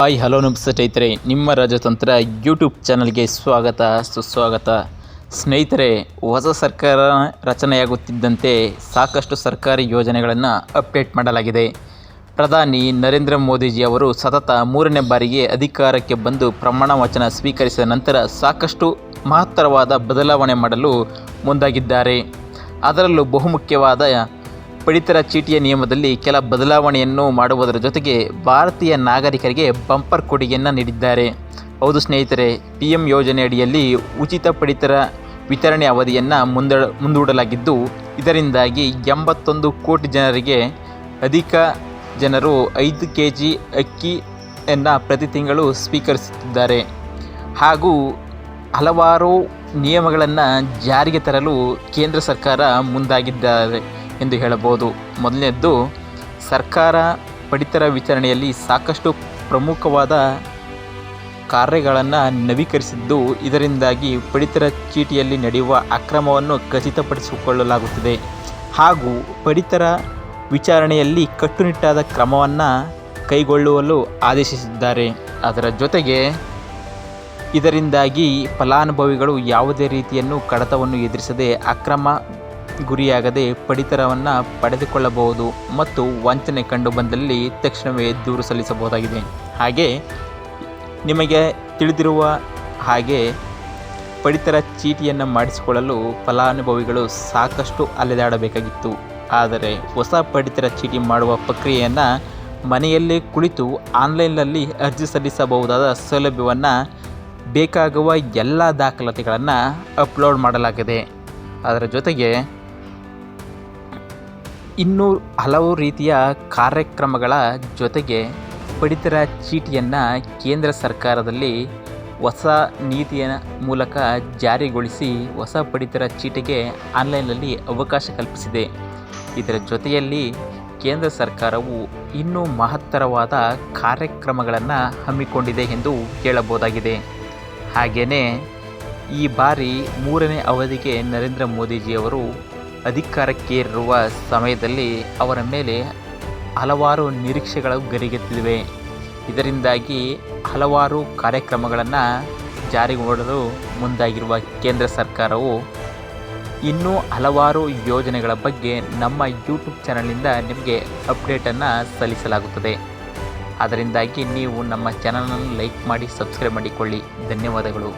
Hi, hello ನಮಸ್ತೆ ಸ್ನೇಹಿತರೆ. ನಿಮ್ಮ ರಾಜತಂತ್ರ ಯೂಟ್ಯೂಬ್ ಚಾನಲ್ಗೆ ಸ್ವಾಗತ, ಸುಸ್ವಾಗತ. ಸ್ನೇಹಿತರೆ, ಹೊಸ ಸರ್ಕಾರ ರಚನೆಯಾಗುತ್ತಿದ್ದಂತೆ ಸಾಕಷ್ಟು ಸರ್ಕಾರಿ ಯೋಜನೆಗಳನ್ನು ಅಪ್ಡೇಟ್ ಮಾಡಲಾಗಿದೆ. ಪ್ರಧಾನಿ ನರೇಂದ್ರ ಮೋದಿಜಿ ಅವರು ಸತತ ಮೂರನೇ ಬಾರಿಗೆ ಅಧಿಕಾರಕ್ಕೆ ಬಂದು ಪ್ರಮಾಣ ವಚನ ಸ್ವೀಕರಿಸಿದ ನಂತರ ಸಾಕಷ್ಟು ಮಹತ್ತರವಾದ ಬದಲಾವಣೆ ಮಾಡಲು ಮುಂದಾಗಿದ್ದಾರೆ. ಅದರಲ್ಲೂ ಬಹುಮುಖ್ಯವಾದ ಪಡಿತರ ಚೀಟಿಯ ನಿಯಮದಲ್ಲಿ ಕೆಲ ಬದಲಾವಣೆಯನ್ನು ಮಾಡುವುದರ ಜೊತೆಗೆ ಭಾರತೀಯ ನಾಗರಿಕರಿಗೆ ಬಂಪರ್ ಕೊಡುಗೆಯನ್ನು ನೀಡಿದ್ದಾರೆ. ಹೌದು ಸ್ನೇಹಿತರೆ ಪಿ ಎಂ ಯೋಜನೆ ಅಡಿಯಲ್ಲಿ ಉಚಿತ ಪಡಿತರ ವಿತರಣೆ ಅವಧಿಯನ್ನು ಮುಂದ, ಮುಂದೂಡಲಾಗಿದ್ದು, ಇದರಿಂದಾಗಿ ಎಂಬತ್ತೊಂದು ಕೋಟಿ ಜನರಿಗೆ ಅಧಿಕ ಜನರು ಐದು ಕೆ ಜಿ ಅಕ್ಕಿಯನ್ನು ಪ್ರತಿ ತಿಂಗಳು ಸ್ವೀಕರಿಸುತ್ತಿದ್ದಾರೆ. ಹಾಗೂ ಹಲವಾರು ನಿಯಮಗಳನ್ನು ಜಾರಿಗೆ ತರಲು ಕೇಂದ್ರ ಸರ್ಕಾರ ಮುಂದಾಗಿದ್ದಾರೆ. ಎಂದು ಹೇಳಬಹುದು. ಮೊದಲನೇದ್ದು ಸರ್ಕಾರ ಪಡಿತರ ವಿತರಣೆಯಲ್ಲಿ ಸಾಕಷ್ಟು ಪ್ರಮುಖವಾದ ಕಾರ್ಯಗಳನ್ನು ನವೀಕರಿಸಿದ್ದು, ಇದರಿಂದಾಗಿ ಪಡಿತರ ಚೀಟಿಯಲ್ಲಿ ನಡೆಯುವ ಅಕ್ರಮವನ್ನು ಖಚಿತಪಡಿಸಿಕೊಳ್ಳಲಾಗುತ್ತದೆ. ಹಾಗೂ ಪಡಿತರ ವಿಚಾರಣೆಯಲ್ಲಿ ಕಟ್ಟುನಿಟ್ಟಾದ ಕ್ರಮವನ್ನು ಕೈಗೊಳ್ಳುವಲು ಆದೇಶಿಸಿದ್ದಾರೆ. ಅದರ ಜೊತೆಗೆ, ಇದರಿಂದಾಗಿ ಫಲಾನುಭವಿಗಳು ಯಾವುದೇ ರೀತಿಯನ್ನು ಕಡತವನ್ನು ಎದುರಿಸದೆ ಅಕ್ರಮ ಗುರಿಯಾಗದೆ ಪಡಿತರವನ್ನು ಪಡೆದುಕೊಳ್ಳಬಹುದು ಮತ್ತು ವಂಚನೆ ಕಂಡುಬಂದಲ್ಲಿ ತಕ್ಷಣವೇ ದೂರು ಸಲ್ಲಿಸಬಹುದಾಗಿದೆ. ಹಾಗೆ ನಿಮಗೆ ತಿಳಿದಿರುವ ಹಾಗೆ ಪಡಿತರ ಚೀಟಿಯನ್ನು ಮಾಡಿಸಿಕೊಳ್ಳಲು ಫಲಾನುಭವಿಗಳು ಸಾಕಷ್ಟು ಅಲೆದಾಡಬೇಕಾಗಿತ್ತು. ಆದರೆ ಹೊಸ ಪಡಿತರ ಚೀಟಿ ಮಾಡುವ ಪ್ರಕ್ರಿಯೆಯನ್ನು ಮನೆಯಲ್ಲೇ ಕುಳಿತು ಆನ್ಲೈನ್ನಲ್ಲಿ ಅರ್ಜಿ ಸಲ್ಲಿಸಬಹುದಾದ ಸೌಲಭ್ಯವನ್ನು ಬೇಕಾಗುವ ಎಲ್ಲ ದಾಖಲಾತಿಗಳನ್ನು ಅಪ್ಲೋಡ್ ಮಾಡಲಾಗಿದೆ. ಅದರ ಜೊತೆಗೆ ಇನ್ನೂ ಹಲವು ರೀತಿಯ ಕಾರ್ಯಕ್ರಮಗಳ ಜೊತೆಗೆ ಪಡಿತರ ಚೀಟಿಯನ್ನು ಕೇಂದ್ರ ಸರ್ಕಾರದಲ್ಲಿ ಹೊಸ ನೀತಿಯ ಮೂಲಕ ಜಾರಿಗೊಳಿಸಿ ಹೊಸ ಪಡಿತರ ಚೀಟಿಗೆ ಆನ್ಲೈನ್ನಲ್ಲಿ ಅವಕಾಶ ಕಲ್ಪಿಸಿದೆ. ಇದರ ಜೊತೆಯಲ್ಲಿ ಕೇಂದ್ರ ಸರ್ಕಾರವು ಇನ್ನೂ ಮಹತ್ತರವಾದ ಕಾರ್ಯಕ್ರಮಗಳನ್ನು ಹಮ್ಮಿಕೊಂಡಿದೆ ಎಂದು ಹೇಳಬಹುದಾಗಿದೆ. ಹಾಗೆಯೇ ಈ ಬಾರಿ ಮೂರನೇ ಅವಧಿಗೆ ನರೇಂದ್ರ ಮೋದಿಜಿಯವರು ಅಧಿಕಾರಕ್ಕೇರಿರುವ ಸಮಯದಲ್ಲಿ ಅವರ ಮೇಲೆ ಹಲವಾರು ನಿರೀಕ್ಷೆಗಳು ಗರಿಗೆತ್ತಿವೆ ಇದರಿಂದಾಗಿ ಹಲವಾರು ಕಾರ್ಯಕ್ರಮಗಳನ್ನು ಜಾರಿಗೊಳ್ಳಲು ಮುಂದಾಗಿರುವ ಕೇಂದ್ರ ಸರ್ಕಾರವು ಇನ್ನೂ ಹಲವಾರು ಯೋಜನೆಗಳ ಬಗ್ಗೆ ನಮ್ಮ ಯೂಟ್ಯೂಬ್ ಚಾನಲ್ನಿಂದ ನಿಮಗೆ ಅಪ್ಡೇಟನ್ನು ಸಲ್ಲಿಸಲಾಗುತ್ತದೆ. ಅದರಿಂದಾಗಿ ನೀವು ನಮ್ಮ ಚಾನಲನ್ನು ಲೈಕ್ ಮಾಡಿ, ಸಬ್ಸ್ಕ್ರೈಬ್ ಮಾಡಿಕೊಳ್ಳಿ. ಧನ್ಯವಾದಗಳು.